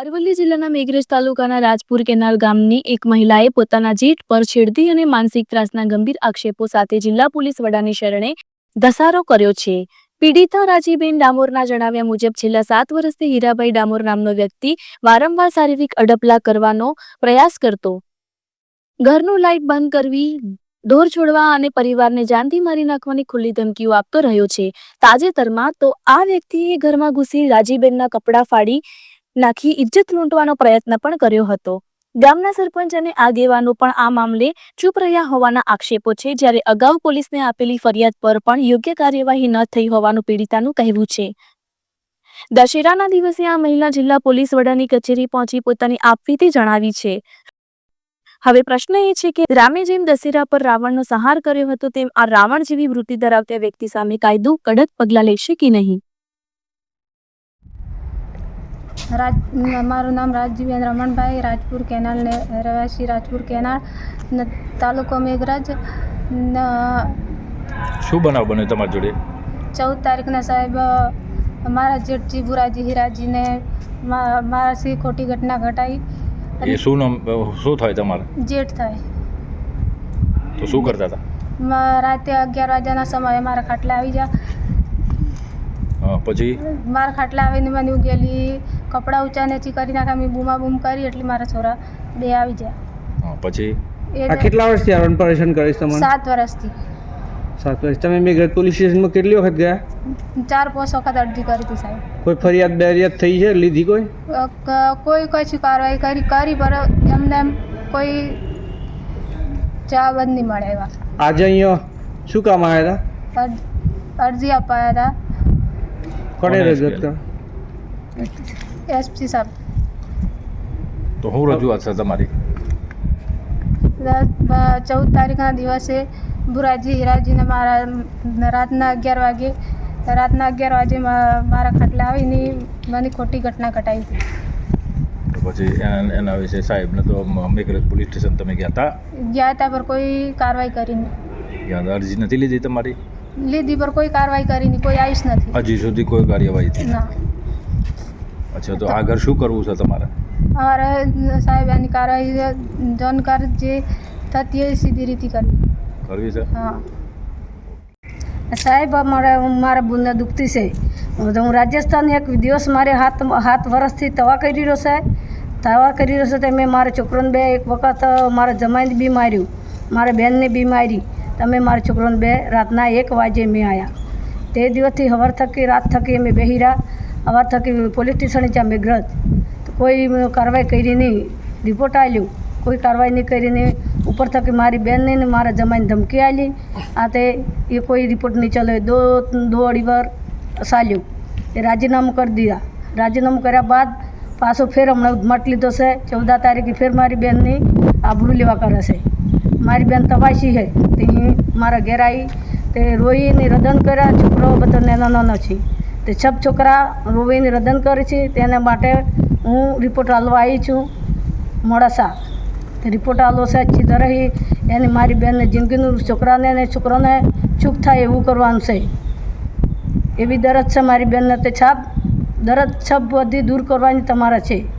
મેઘરજ તાલુકાના રાજપુર કેનાલ ગામની એક મહિલાએ પોતાના જેઠ પર છેડતી અને માનસિક ત્રાસના ગંભીર આક્ષેપો સાથે જિલ્લા પોલીસ વડાની શરણે ધસારો કર્યો છે. પીડિતા રાજીબેન ડામોરના જણાવ્યા મુજબ છેલ્લા સાત વર્ષથી હીરાભાઈ ડામોર નામનો વ્યક્તિ વારંવાર શારીરિક અડપલા કરવાનો પ્રયાસ કરતો. ઘરનું લાઇટ બંધ કરવી, ઢોર છોડવા અને પરિવારને જાનથી મારી નાખવાની ખુલ્લી ધમકીઓ આપતો રહ્યો છે. તાજેતરમાં તો આ વ્યક્તિએ ઘરમાં ઘૂસી રાજીબેનના કપડાં ફાડી નાખી ઇજ્જત લૂંટવાનો પ્રયત્ન પણ કર્યો હતો. ગામના સરપંચ અને આગેવાનો પણ આ મામલે ચૂપ રહ્યા હોવાના આક્ષેપો છે. જ્યારે અગાઉ પોલીસને આપેલી ફરિયાદ પર પણ યોગ્ય કાર્યવાહી ન થઈ હોવાનું પીડિતાનું કહેવું છે. દશેરાના દિવસે આ મહિલા જિલ્લા પોલીસ વડાની કચેરી પહોંચી પોતાની આપવીતી જણાવી છે. હવે પ્રશ્ન એ છે કે રામે જેમ દશેરા પર રાવણનો સંહાર કર્યો હતો, તેમ આ રાવણ જેવી વૃત્તિ ધરાવતા વ્યક્તિ સામે કાયદો કડક પગલાં લેશે કે નહીં? રાજ મારું નામ રાજજીવેન રમણભાઈ રાજપુર કેનાલ ને રહેવાસી રાજપુર કેનાલ ને તાલુકો મેઘરાજ. ને શું બનાવ બન્યો તમારી જોડે? ચૌદ તારીખના સાહેબ મારા જેઠજી બુરાજી હીરાજીને મા- મારાથી ખોટી ઘટના ઘટાઈ એ શું નામ શું થાય તમારે? જેઠ થાય. તો શું કરતા હતા? રાતે અગિયાર વાગ્યાના સમયે મારા ખાટલા આવી જા હા, પછી? મારા ખાટલા આવીને મને હું ગયેલી કપડાં ઊંચા નીચી કરી નાખ્યા મેં બૂમા બૂમ કરી એટલે મારા છોરા બે આવી ગયા. હા, પછી? એ આ કેટલા વર્ષથી આ પરેશાન કરીશ તમને સાત વર્ષથી. સાત વર્ષ તમે મેઘરજ પોલીસ સ્ટેશનમાં કેટલી વખત ગયા? ચાર પાંચ વખત અરજી કરી હતી સાહેબ. કોઈ ફરિયાદ બેરિયાદ થઈ છે? લીધી કોઈ? કોઈ કશું કાર્યવાહી કરી કરી પર એમને એમ કોઈ જવાબ જ નહીં મળે એવા. આજે અહીંયા શું કામ આવ્યા હતા? અરજી અપાયા કોને કોને રજૂઆત કરો એસપી સાહેબ. તો હું રજૂઆત છે તમારી? ચૌદ તારીખના દિવસે બુરાજી હીરાજીને મારા રાતના અગિયાર વાગે રાતના અગિયાર વાગે મારા ખાટલા આવીને મને ખોટી ઘટના ઘટાઈ હતી. પછી એના વિશે વિશે સાહેબને તો મેઘરજ પોલીસ સ્ટેશન તમે ગયા હતા ગયા હતા પર કોઈ કાર્યવાહી કરી નહીં. અરજી નથી લીધી તમારી? લીધી પર કોઈ કાર્યવાહી કરી નહીં કોઈ આવીશ નથી. હજી સુધી કોઈ કાર્યવાહી થઈ ના. અચ્છા તો આગળ શું કરવું છે તમારે? અમારે સાહેબ એની કાર્યવાહી જાણકાર જે થતી હોય એ સીધી રીતે કરવી. કરવી છે? હા. સાહેબ અમારે મારા બુનને દુખતી છે. તો હું રાજસ્થાન એક દિવસ મારે હાથ હાથ વર્ષથી તવા કરી રહ્યો છે. તવા કરી રહ્યો છે તો મેં મારા છોકરોને બે એક વખત મારા જમાઈને બી માર્યું. મારા બહેનને બી મારી. તમે મારા છોકરોને બે રાતના એક વાગે મેં આવ્યા તે દિવસથી હવાર થકી, રાત થકી અમે બેહી રહ્યા. હવાર થકી પોલીસ સ્ટેશને ત્યાં મેઘરજ કોઈ કાર્યવાહી કરી નહીં. રિપોર્ટ આવ્યો કોઈ કાર્યવાહી નહીં કરી નહીં ઉપર થકી મારી બહેનને ને મારા જમાઈને ધમકી આલી આ તે, એ કોઈ રિપોર્ટ નહીં ચાલે. દો દો અઢી વાર ચાલ્યું. એ રાજીનામું કરી દીધા. રાજીનામું કર્યા બાદ પાછો ફેર હમણાં મટ લીધો છે ચૌદા તારીખે ફેર મારી બહેનની આબરૂ લેવા કરે છે. મારી બેન તપાસી છે. તે મારા ઘેર આવી તે રોઈને રદન કર્યા છોકરાઓ બધા નાના નાનો છે. તે છબ છોકરા રોઈને રદન કરે છે. તેના માટે હું રિપોર્ટ હાલવા આવી છું. મોડાસા. તે રિપોર્ટ આલો સીધા રહી. એને મારી બેનને જિંદગીનું છોકરાને અને છોકરાને ચૂપ થાય એવું કરવાનું છે. એવી દરદ છે મારી બેનને. તે છાપ દરદ છપ બધી દૂર કરવાની તમારા છે.